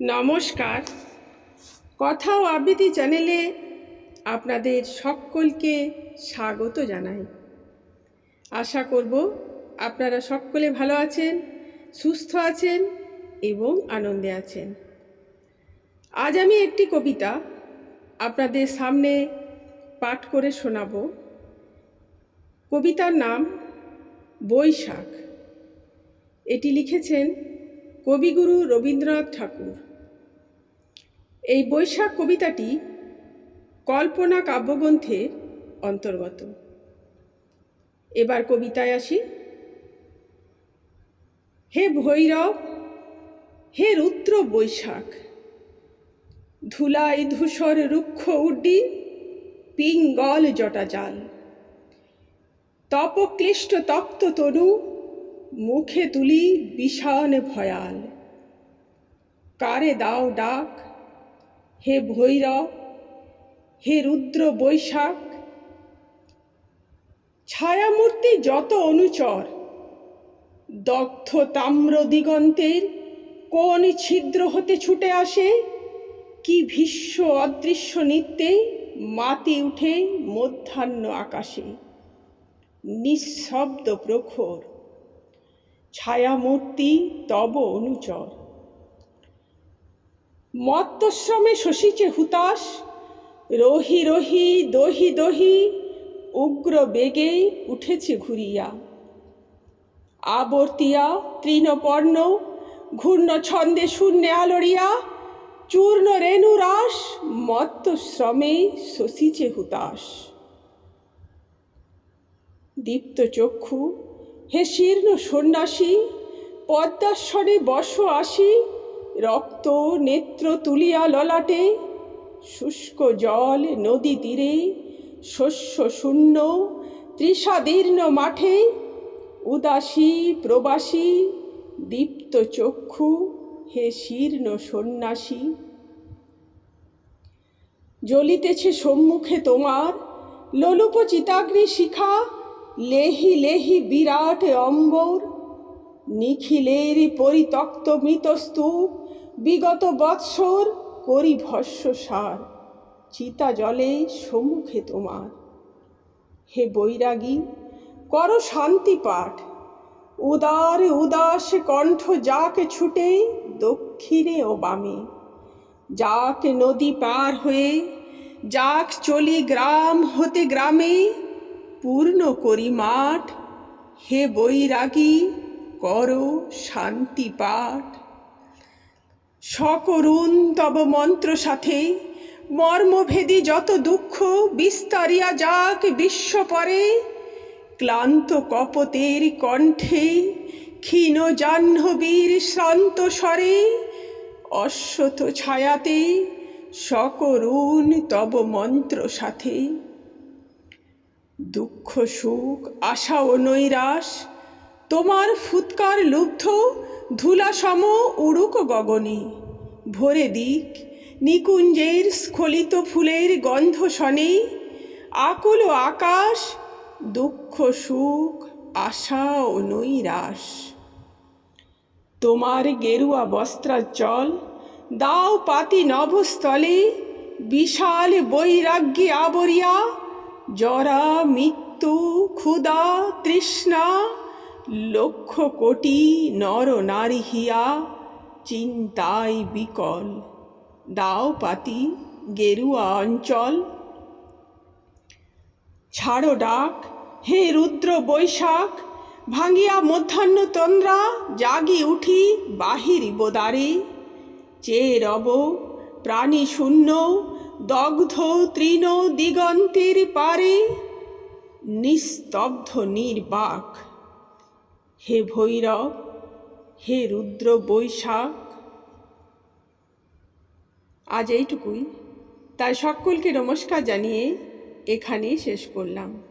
নমস্কার। কথা ও আবৃত্তি চ্যানেলে আপনাদের সকলকে স্বাগত জানাই। আশা করব আপনারা সকলে ভালো আছেন, সুস্থ আছেন এবং আনন্দে আছেন। আজ আমি একটি কবিতা আপনাদের সামনে পাঠ করে শোনাব। কবিতার নাম বৈশাখ। এটি লিখেছেন কবিগুরু রবীন্দ্রনাথ ঠাকুর। এই বৈশাখ কবিতাটি কল্পনা কাব্যগ্রন্থের অন্তর্গত। এবার কবিতায় আসি। হে ভৈরব, হে রুদ্র বৈশাখ, ধুলাই ধূসর রুক্ষ উড্ডি পিঙ্গল জটা জাল তপক্লিষ্ট তপ্ত তনু মুখে তুলি বিষাণ ভয়াল। কারে দাও ডাক, হে ভৈরব, হে রুদ্র বৈশাখ। ছায়ামূর্তি যত অনুচর, দগ্ধ তাম্র দিগন্তের কোন ছিদ্র হতে ছুটে আসে? কি ভীষ্ম অদৃশ্য নৃত্যে মাতি উঠে মধ্যাহ্ন আকাশে? নিঃশব্দ প্রখর ছায়ামূর্তি তব অনুচর। মত্তশ্রমে শশীচে হুতাশ, রহি রহি দহি দহি উগ্র বেগে উঠেছে ঘুরিয়া। আবর্তিয়া, তৃণপর্ণ ঘূর্ণ ছন্দে শূন্যে আলোড়িয়া, চূর্ণ রেণুরাস মত্তশ্রমে শশীচে হুতাশ। দীপ্ত চক্ষু হে শীর্ণ সন্ন্যাসী, পদ্মাসনে বস আসি, রক্ত নেত্র তুলিয়া ললাটে, শুষ্ক জল নদী তীরে, শস্য শূন্য, তৃষাদীর্ণ মাঠে, উদাসী প্রবাসী, দীপ্ত চক্ষু, হে শীর্ণ সন্ন্যাসী। জ্বলিতেছে সম্মুখে তোমার লোলুপ চিতাগ্নি শিখা লেহি লেহি বিরাট অম্বর নিখিলের পরিত্যক্ত মৃতস্তূপ, বিগত বৎসর করি ভস্য সার, চিতা জলে সম্মুখে তোমার। হে বৈরাগী, কর শান্তি পাঠ, উদার উদাস কণ্ঠ যাক ছুটে দক্ষিণে ও বামে। যাক নদী পার হয়ে, যাক চলি গ্রাম হতে গ্রামে পূর্ণ করি মাঠ। হে বৈরাগী, করো শান্তি পাঠ। সকরুণ তব মন্ত্র সাথে, মর্মভেদী যত দুঃখ বিস্তারিয়া যাক বিশ্ব পরে। ক্লান্ত কপতের কণ্ঠে ক্ষীণ জাহ্নবীর শ্রান্ত স্বরে অশ্বত ছায়াতে সকরুণ তব মন্ত্র সাথে। দুঃখ, সুখ, আশা ও নৈরাশ, তোমার ফুৎকার লুব্ধ, ধুলাসম উড়ুক গগনে। ভরে দিক, নিকুঞ্জের স্খলিত ফুলের গন্ধ শনে, আকুল আকাশ, দুঃখ, সুখ, আশা ও নৈরাশ। তোমার গেরুয়া বস্ত্রাচল দাও পাতি নভস্থলে, বিশাল বৈরাগ্যে আবরিয়া জরা মৃত্যু, ক্ষুধা, তৃষ্ণা, লক্ষ কোটি নর নারী হিয়া, চিন্তায় বিকল। দাও পাতি, গেরুয়া অঞ্চল। ছাড়ো ডাক, হে রুদ্র বৈশাখ, ভাঙিয়া মধ্যাহ্ন তন্দ্রা, জাগি উঠি বাহিরি বোদারে। চেয়ে রব প্রাণী শূন্য দগ্ধ তৃণ দিগন্তের পারে, নিস্তব্ধ নির্বাক। হে ভৈরব, হে রুদ্র বৈশাখ। আজ এইটুকুই। তাই সকলকে নমস্কার জানিয়ে এখানেই শেষ করলাম।